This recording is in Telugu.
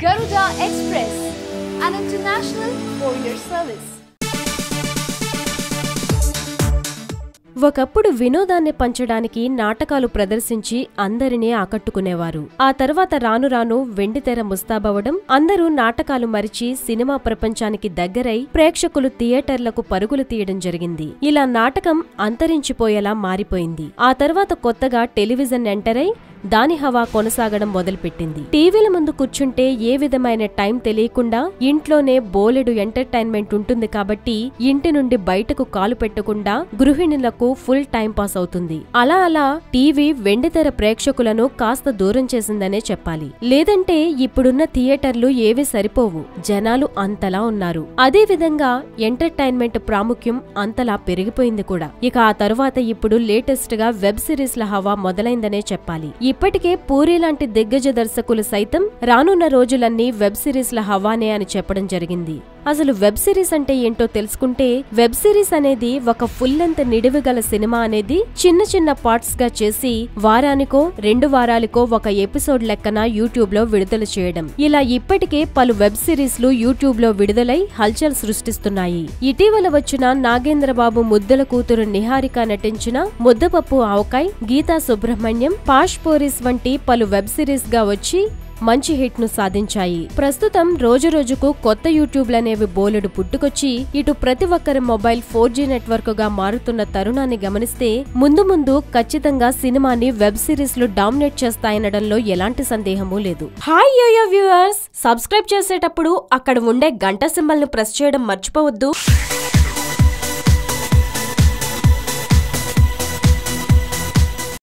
Garuda Express, an international courier service. ఒకప్పుడు వినోదాన్ని పంచడానికి నాటకాలు ప్రదర్శించి అందరినీ ఆకట్టుకునేవారు. ఆ తర్వాత రాను రాను వెండితెర ముస్తాబవడం అందరూ నాటకాలు మరిచి సినిమా ప్రపంచానికి దగ్గరై ప్రేక్షకులు థియేటర్లకు పరుగులు తీయడం జరిగింది. ఇలా నాటకం అంతరించిపోయేలా మారిపోయింది. ఆ తర్వాత కొత్తగా టెలివిజన్ ఎంటరై దాని హవా కొనసాగడం మొదలుపెట్టింది. టీవీల ముందు కూర్చుంటే ఏ విధమైన టైం తెలియకుండా ఇంట్లోనే బోలెడు ఎంటర్టైన్మెంట్ ఉంటుంది కాబట్టి ఇంటి నుండి బయటకు కాలు పెట్టకుండా గృహిణులకు ఫుల్ టైం పాస్ అవుతుంది. అలా అలా టీవీ వెండితెర ప్రేక్షకులను కాస్త దూరం చేసిందనే చెప్పాలి. లేదంటే ఇప్పుడున్న థియేటర్లు ఏవి సరిపోవు. జనాలు అంతలా ఉన్నారు. అదేవిధంగా ఎంటర్టైన్మెంట్ ప్రాముఖ్యం అంతలా పెరిగిపోయింది కూడా. ఇక ఆ తరువాత ఇప్పుడు లేటెస్ట్గా వెబ్ సిరీస్ల హవా మొదలైందనే చెప్పాలి. ఇప్పటికే పూరి లాంటి దిగ్గజ దర్శకులు సైతం రానున్న రోజులన్నీ వెబ్ సిరీస్ల హవానే అని చెప్పడం జరిగింది. అసలు వెబ్ సిరీస్ అంటే ఏంటో తెలుసుకుంటే వెబ్ సిరీస్ అనేది ఒక ఫుల్ లెంత్ నిడివి గల సినిమా అనేది చిన్న చిన్న పార్ట్స్గా చేసి వారానికో రెండు వారాలకో ఒక ఎపిసోడ్ లెక్కన యూట్యూబ్లో విడుదల చేయడం. ఇలా ఇప్పటికే పలు వెబ్ సిరీస్లు యూట్యూబ్లో విడుదలై హల్చల్ సృష్టిస్తున్నాయి. ఇటీవల వచ్చిన నాగేంద్రబాబు ముద్దల కూతురు నిహారిక నటించిన ముద్దపప్పు ఆవకాయ్ గీతా సుబ్రహ్మణ్యం పాష్ పోరీస్ వంటి పలు వెబ్ సిరీస్గా వచ్చి మంచి హిట్ను సాధించాయి. ప్రస్తుతం రోజు రోజుకు కొత్త యూట్యూబ్లనేవి బోలెడు పుట్టుకొచ్చి ఇటు ప్రతి ఒక్కరి మొబైల్ ఫోర్ జీ నెట్వర్క్గా మారుతున్న తరుణాన్ని గమనిస్తే ముందు ముందు ఖచ్చితంగా సినిమాని వెబ్ సిరీస్లు డామినేట్ చేస్తాయనడంలో ఎలాంటి సందేహమూ లేదు. Hi yo-yo viewers! సబ్స్క్రైబ్ చేసేటప్పుడు అక్కడ ఉండే గంట సింబల్ను ప్రెస్ చేయడం మర్చిపోవద్దు.